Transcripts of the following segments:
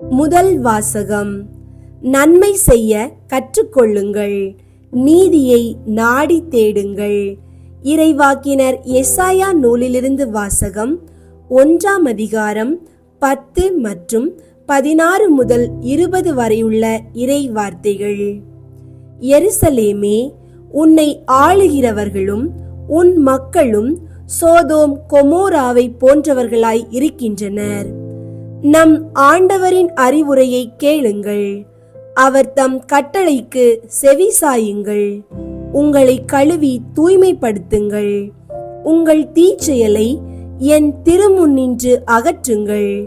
முதல் வாசகம். நன்மை செய்ய கற்றுக்கொள்ளுங்கள். நீதியை நாடி தேடுங்கள். இறைவாக்கினர் எசாயா நூலிலிருந்து வாசகம் ஒன்றாம் அதிகாரம் பத்து மற்றும் பதினாறு முதல் இருபது வரையுள்ள இறை வார்த்தைகள் எருசலேமே உன்னை ஆளுகிறவர்களும் உன் மக்களும் சோதோம் கொமோராவை போன்றவர்களாய் இருக்கின்றனர். நம் ஆண்டவரின் அறிவுரையை கேளுங்கள். அவர் தம் கட்டளைக்கு செவிசாயுங்கள் உங்களை கழுவி தூய்மைப்படுத்துங்கள். உங்கள் தீச்செயலை என் திருமுன்னின்று அகற்றுங்கள்.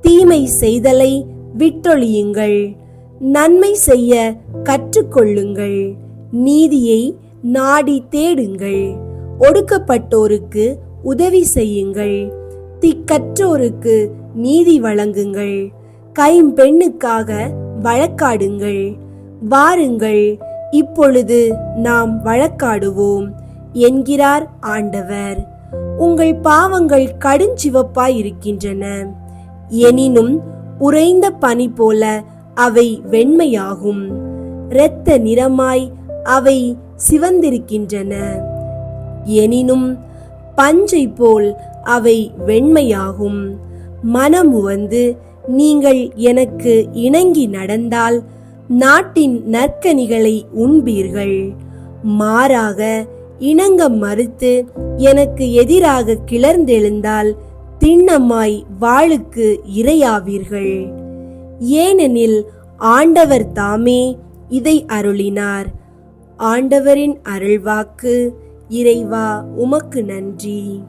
தீமை செய்தலை விட்டொழியுங்கள். நன்மை செய்ய கற்றுக்கொள்ளுங்கள். நீதியை நாடி தேடுங்கள். ஒடுக்கப்பட்டோருக்கு உதவி செய்யுங்கள். திக்கற்றோருக்கு நீதி வழங்குங்கள். கைம்பெண்ணுக்காக வழக்காடுங்கள். வாருங்கள் இப்பொழுது நாம் வழக்காடுவோம் என்கிறார் ஆண்டவர். உங்கள் பாவங்கள் கடுஞ்சிவப்பாய் இருக்கின்றன எனினும் உறைந்த பனி போல அவை வெண்மையாகும். இரத்த நிறமாய் அவை சிவந்திருக்கின்றன. எனினும் பஞ்சை போல் அவை வெண்மையாகும். மனமுவந்து நீங்கள் எனக்கு இணங்கி நடந்தால் நாட்டின் நற்கனிகளை உண்பீர்கள். மாறாக இணங்க மறுத்து எனக்கு எதிராக கிளர்ந்தெழுந்தால் திண்ணமாய் வாளுக்கு இரையாவீர்கள். ஏனெனில் ஆண்டவர் தாமே இதை அருளினார். ஆண்டவரின் அருள்வாக்கு இறைவா உமக்கு நன்றி.